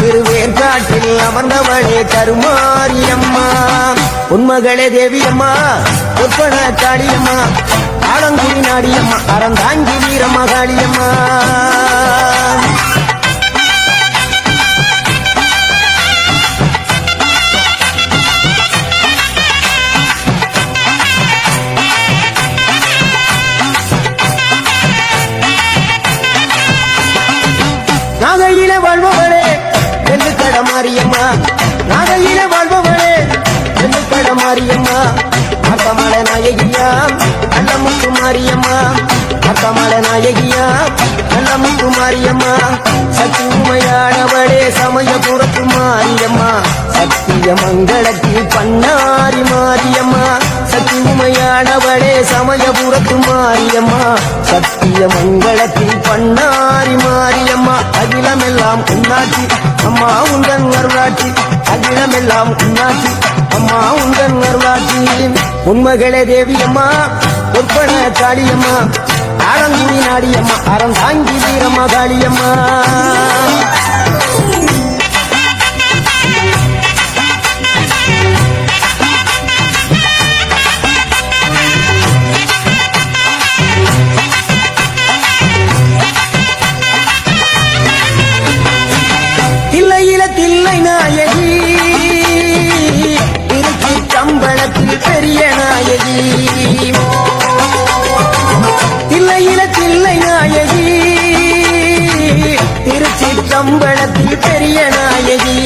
திருவேற்காட்டில் அமர்ந்தவளே கருமாரியம்மா. உன்மகளே தேவியம்மா ஒப்பன காளியம்மா ஆலங்குடி நாடியம்மா அறந்தாங்கி வீரம்மா காளியம்மா மாரியம்மா. நாகையில வாழ்பவளே. நெல்லு மாரியம்மா. அக்கமல நாயகியா. நல்ல முத்து மாரியம்மா. அக்கமல நாயகியா. நல்ல முத்து மாரியம்மா. சக்தி உமையானவளே சமயபுரத்து மாரியம்மா. சத்திய மங்களத்தில் பண்ணாரி மாரியம்மா. சக்தி சமயபுரத்து மாரியம்மா. சத்திய மங்களத்தில் பண்ணாரி மாரியம்மா. அகிலமெல்லாம் உன்னாட்சி அம்மா உந்தன் அருளாட்சி. அகிலமெல்லாம் உன்னாட்சி அம்மா உந்தன் அருளாட்சி. உண்மைகளே தேவியம்மா ஒப்பன காளியம்மா. ஆரங்குடி நாடியம்மா அறம் தாங்கி வீரம்மா காளியம்மா தில்லையில தில்லை நாயகி திருச்சி கம்பளத்தில் பெரிய நாயகி தில்லையில தில்லை நாயகி திருச்சி கம்பளத்தில் பெரிய நாயகி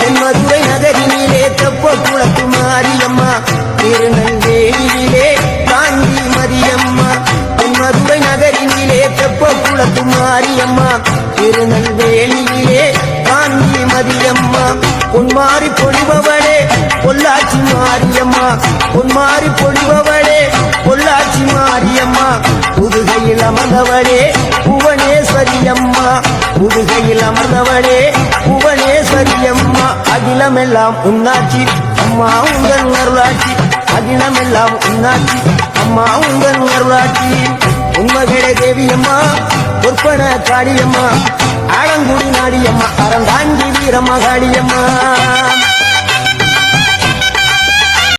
தென்மதுரை நகரினிலே தெப்ப குளத்து மாரியம்மா திருநெல்வேலியிலே காந்தி மதியம்மா. தென்மதுரை நகரினிலே தெப்ப குளத்து மாரியம்மா திருநெல்வேலி மாரியம்மா பொன்மாரி பொழிபவளே பொள்ளாச்சி மாரியம்மா புதுகையில் அமர்ந்தவளே புவனேஸ்வரி அம்மா புதுகையில் அமர்ந்தவளே புவனேஸ்வரி அம்மா அகிலமெல்லாம் உன்னாச்சி அம்மா உங்கள் அருளாட்சி. அகிலமெல்லாம் உன்னாச்சி அம்மா உங்கள் அருளாட்சி. உண்மகளே தேவியம்மா பொற்பன காளியம்மா ஆலங்குடி நாடியம்மா அறந்தாங்கி வீரம்மா காளியம்மா